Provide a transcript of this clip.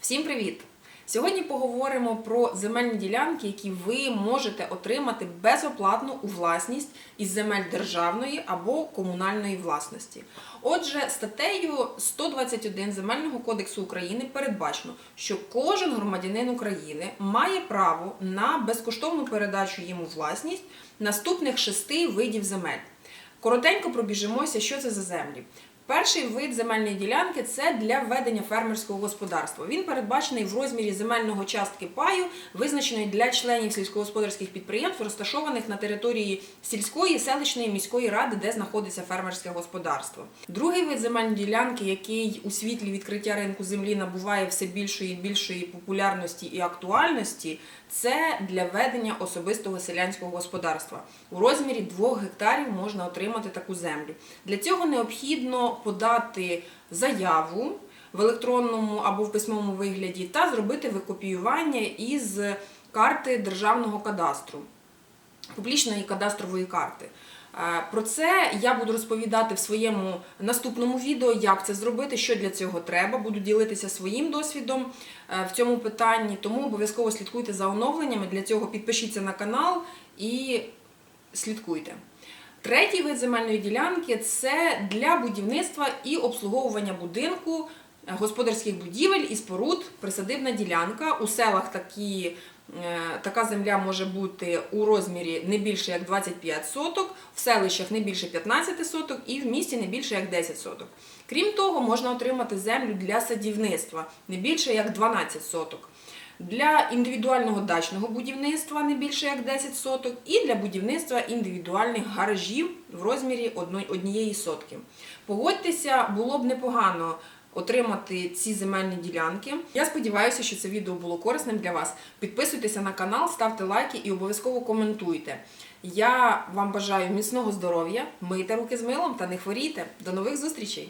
Всім привіт! Сьогодні поговоримо про земельні ділянки, які ви можете отримати безоплатно у власність із земель державної або комунальної власності. Отже, статтею 121 Земельного кодексу України передбачено, що кожен громадянин України має право на безкоштовну передачу їм у власність наступних шести видів земель. Коротенько пробіжимося, що це за землі. Перший вид земельної ділянки це для ведення фермерського господарства. Він передбачений в розмірі земельного частки паю, визначеної для членів сільськогосподарських підприємств, розташованих на території сільської, селищної міської ради, де знаходиться фермерське господарство. Другий вид земельної ділянки, який у світлі відкриття ринку землі набуває все більшої і більшої популярності і актуальності, це для ведення особистого селянського господарства. У розмірі 2 гектарів можна отримати таку землю. Для цього необхідно подати заяву в електронному або в письмовому вигляді та зробити викопіювання із карти державного кадастру, публічної кадастрової карти. Е, Про це я буду розповідати в своєму наступному відео, як це зробити, що для цього треба. Буду ділитися своїм досвідом е, в цьому питанні, тому обов'язково слідкуйте за оновленнями. Для цього підпишіться на канал і слідкуйте. Третій вид земельної ділянки це для будівництва і обслуговування будинку, е, господарських будівель і споруд присадибна ділянка. У селах такі, е, така земля може бути у розмірі не більше як 25 соток, в селищах не більше 15 соток і в місті не більше як 10 соток. Крім того, можна отримати землю для садівництва не більше як 12 соток. Для індивідуального дачного будівництва не більше як 10 соток, і для будівництва індивідуальних гаражів в розмірі однієї сотки. Погодьтеся, було б непогано отримати ці земельні ділянки. Я сподіваюся, що це відео було корисним для вас. Підписуйтеся на канал, ставте лайки і обов'язково коментуйте. Я вам бажаю міцного здоров'я, мийте руки з милом та не хворійте. До нових зустрічей!